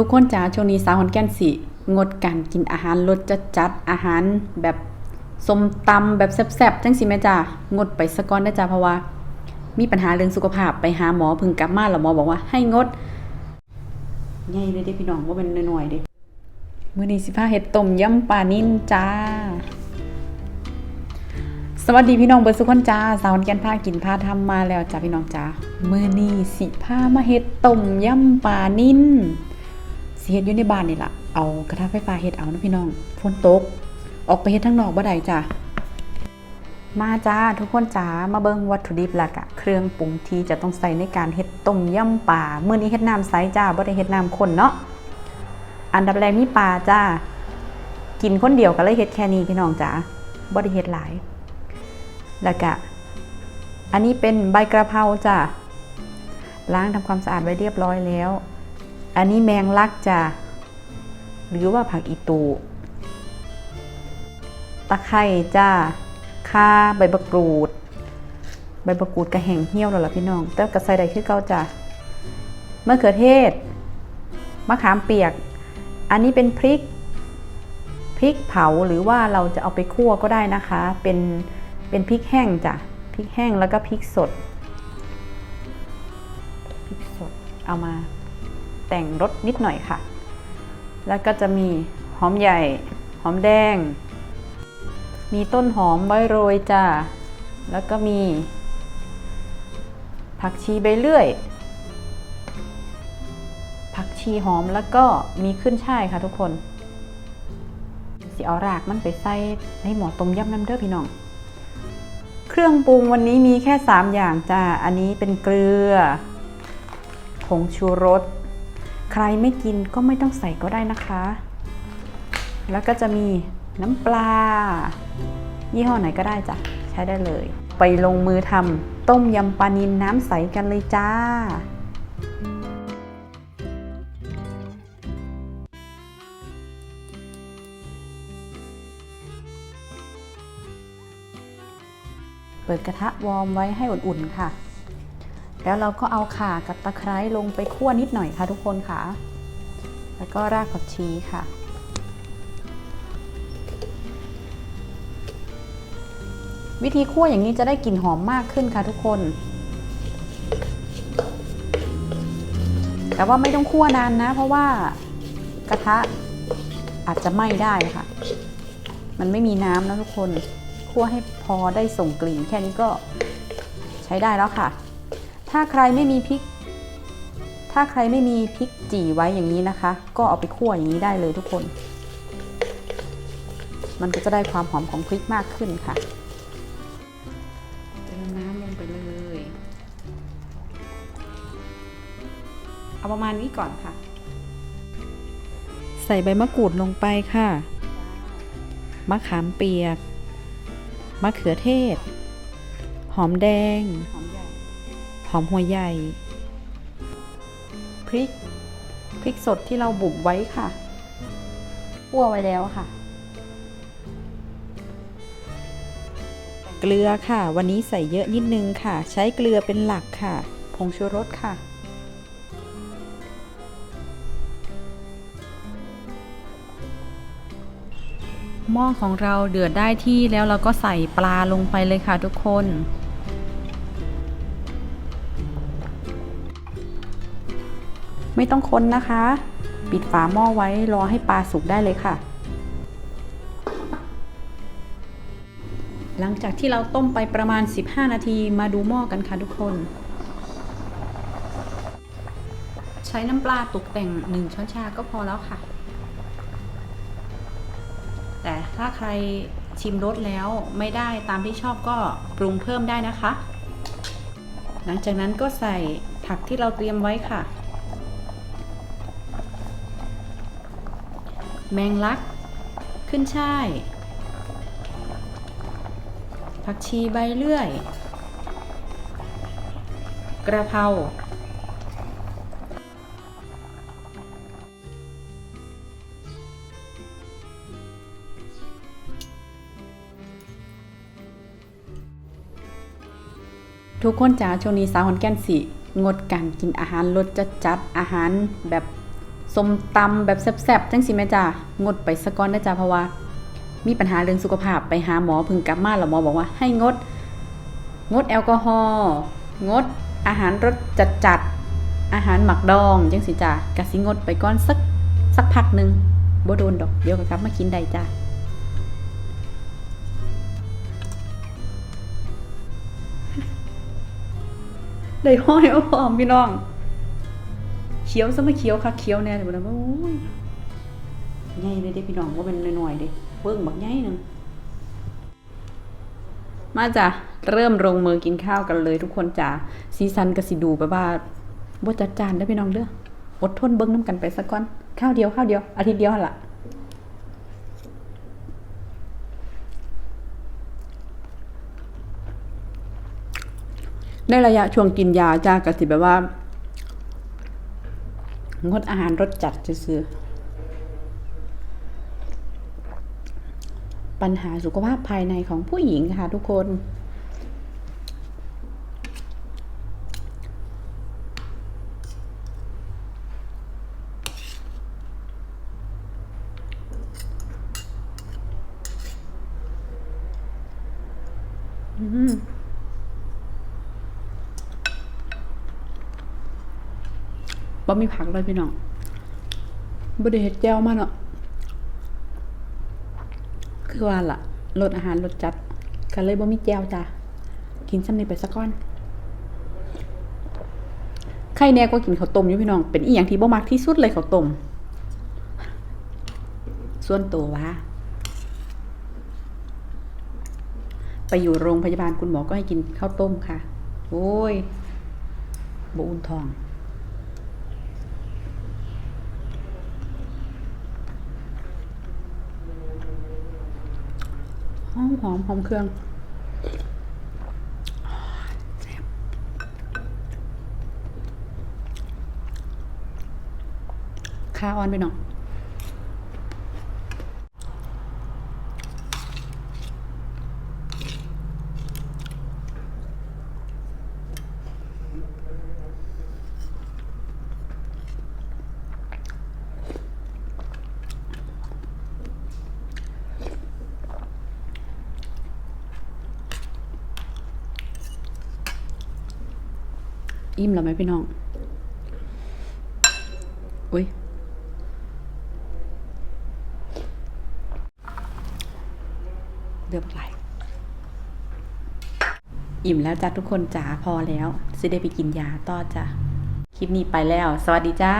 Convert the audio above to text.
ทุกคนจ๋าช่วงนี้สาวขอนแก่นสิงดการกินอาหารรสจัดจัดอาหารแบบสมตำแบบแซ่บๆจังสิแม่จ้างดไปสะก่อนนะจ้าเพราะว่า มีปัญหาเรื่องสุขภาพไปหาหมอพึ่งกลับมาแล้วหมอบอกว่าให้งดใหญ่เลยเด้พี่น้องว่าเป็นหน้อยๆเด้มื้อนี้สิพาเฮ็ดต้มยำปลานิ่นจ้าสวัสดีพี่น้องเบิร์สุขคนจ้าสาวขอนแก่นพากินพาทำมาแล้วจ้าพี่น้องจ้าเมื้อนี้สิพามาเฮ็ดต้มยำปลานิ่น สิเฮ็ดอยู่ในบ้านนี่ล่ะ เอากระทะไฟฟ้าเฮ็ดเอานะพี่น้องฝนตก ออกไปเฮ็ดทั้งนอกบ่ได้จ้ะ มาจ้าทุกคนจ้ามาเบิ่งวัตถุดิบแล้วก็เครื่องปรุงที่จะต้องใส่ในการเฮ็ดต้มยำปลามื้อนี้เฮ็ดน้ำใสจ้าบ่ได้เฮ็ดน้ำข้นเนาะ อันดับแรกมีปลาจ้า กินคนเดียวก็เลยเฮ็ดแค่นี้พี่น้องจ้าบ่ได้เฮ็ดหลาย แล้วก็อันนี้เป็นใบกระเพราจ้าล้างทำความสะอาดไว้เรียบร้อยแล้ว อันนี้แมงลักจ้ะหรือว่าผักอีตูตะไคร่จ้าข่าใบมะกรูด ใบมะกรูดกระแห้งเหี่ยวแล้วล่ะพี่น้อง แต่กระใส่ได้คือเก่าจ้ะมะเขือเทศ มะขามเปียก อันนี้เป็นพริก พริกเผาหรือว่าเราจะเอาไปคั่วก็ได้นะคะ เป็น เป็นพริกแห้งจ้ะ พริกแห้งแล้วก็พริกสด พริกสด เอามา แต่งรสนิดหน่อยค่ะ แล้วก็จะมีหอมใหญ่ หอมแดง มีต้นหอมใบโรยจ้า แล้วก็มี ผักชีใบเลื่อย ผักชีหอมแล้วก็มีขึ้นช่ายค่ะทุกคน สิเอารากมันไปใส่ในหม้อต้มยำน้ำเด้อพี่น้อง เครื่องปรุงวันนี้มีแค่ 3 อย่างจ้า อันนี้เป็นเกลือผงชูรส ใครไม่กินก็ไม่ต้องใส่ก็ได้นะคะ แล้วก็จะมีน้ำปลา ยี่ห้อไหนก็ได้จ้ะ ใช้ได้เลย ไปลงมือทำต้มยำปลานินน้ำใสกันเลยจ้าเปิดกระทะวอร์มไว้ให้อุ่นๆค่ะ แล้วเราก็เอาข่ากับตะไคร้ลงไปคั่วนิดหน่อยค่ะทุกคนค่ะ แล้วก็รากผักชีค่ะ วิธีคั่วอย่างนี้จะได้กลิ่นหอมมากขึ้นค่ะทุกคน แต่ว่าไม่ต้องคั่วนานนะ เพราะว่ากระทะอาจจะไหม้ได้ค่ะ มันไม่มีน้ำนะทุกคน คั่วให้พอได้ส่งกลิ่นแค่นี้ก็ใช้ได้แล้วค่ะ ถ้าใครไม่มีพริก ถ้าใครไม่มีพริกจี่ไว้อย่างนี้นะคะ ก็เอาไปคั่วอย่างนี้ได้เลยทุกคน มันก็จะได้ความหอมของพริกมากขึ้นค่ะเติมน้ำลงไปเลย เอาประมาณนี้ก่อนค่ะ ใส่ใบมะกรูดลงไปค่ะ มะขามเปียก มะเขือเทศ หอมแดงหอมใหอมหัวใหญ่ พริก พริกสดที่เราบุบไว้ค่ะคั่วไว้แล้วค่ะ เกลือค่ะ วันนี้ใส่เยอะนิดนึงค่ะ ใช้เกลือเป็นหลักค่ะ ผงชูรสค่ะ หม้อของเราเดือดได้ที่แล้วเราก็ใส่ปลาลงไปเลยค่ะทุกคน ไม่ต้องคนนะคะ ปิดฝาหม้อไว้รอให้ปลาสุกได้เลยค่ะ หลังจากที่เราต้มไปประมาณ 15 นาทีมาดูหม้อกันค่ะทุกคน ใช้น้ำปลาตกแต่ง 1 ช้อนชาก็พอแล้วค่ะ แต่ถ้าใครชิมรสแล้วไม่ได้ตามที่ชอบก็ปรุงเพิ่มได้นะคะ หลังจากนั้นก็ใส่ผักที่เราเตรียมไว้ค่ะ แมงลัก ขึ้นช่าย ผักชีใบเลื่อย กระเพราทุกคนจ๋าช่วงนี้สาวขอนแก่นสิ งดการกินอาหารรสจัดจัดอาหารแบบ ส้มตำแบบแซ่บๆจังสิแม่จ้างดไปสะก่อนนะจ้าเพราะว่า มีปัญหาเรื่องสุขภาพไปหาหมอพึงกลับมาแล้วหมอบอกว่าให้งด งดแอลกอฮอล์งดอาหารรสจัดๆอาหารหมักดองจังสิจ้ากะสิงดไปก่อนสักสักพักหนึ่งบ่โดนดอกเดี๋ยวก็กลับมากินได้จ้าได้ห้อยอ้อมพี่น้อง เขียวซะมาเขียวคักเขียวแน่เลยนะโอ้ยใหญ่เลยเด้พี่น้องว่าเป็นหน้อยๆเด้เบิ่งบักใหญ่หนึ่งมาจ้ะเริ่มลงมือกินข้าวกันเลยทุกคนจ้ะซีซันก็สิดูแบบว่าบ่จัดจานเด้พี่น้องเด้ออดทนเบิ่งน้ำกันไปสักก่อนข้าวเดียวข้าวเดียวอาทิตย์เดียวละในระยะช่วงกินยาจ้าก็สิแบบว่า งดอาหารรสจัดซื่อปัญหาสุขภาพภายในของผู้หญิงค่ะทุกคน อืม บ่มีผักเลยพี่น้องบ่ได้เฮ็ดแจ่วมาเนาะคือว่าล่ะลดอาหารลดจัดก็เลยบ่มีแจ่วจ้ะกินซ้ำนี้ไปสักก้อนใครแน่ก็กินข้าวต้มอยู่พี่น้อง เป็นอีหยังที่บ่มักที่สุดเลยข้าวต้มส่วนตัวว่าไปอยู่โรงพยาบาลคุณหมอก็ให้กินข้าวต้มค่ะ โอ้ยบ่อุ่นท้อง อมหอมหอมเครื่องแซ่บข้าวอ่อนไปหน่อย อิ่มแล้วไหมพี่น้องอุ้ยเดือบไหลอิ่มแล้วจ้ะทุกคนจ๋าพอแล้วซิได้ไปกินยาต่อจ้ะ คลิปนี้ไปแล้ว สวัสดีจ้า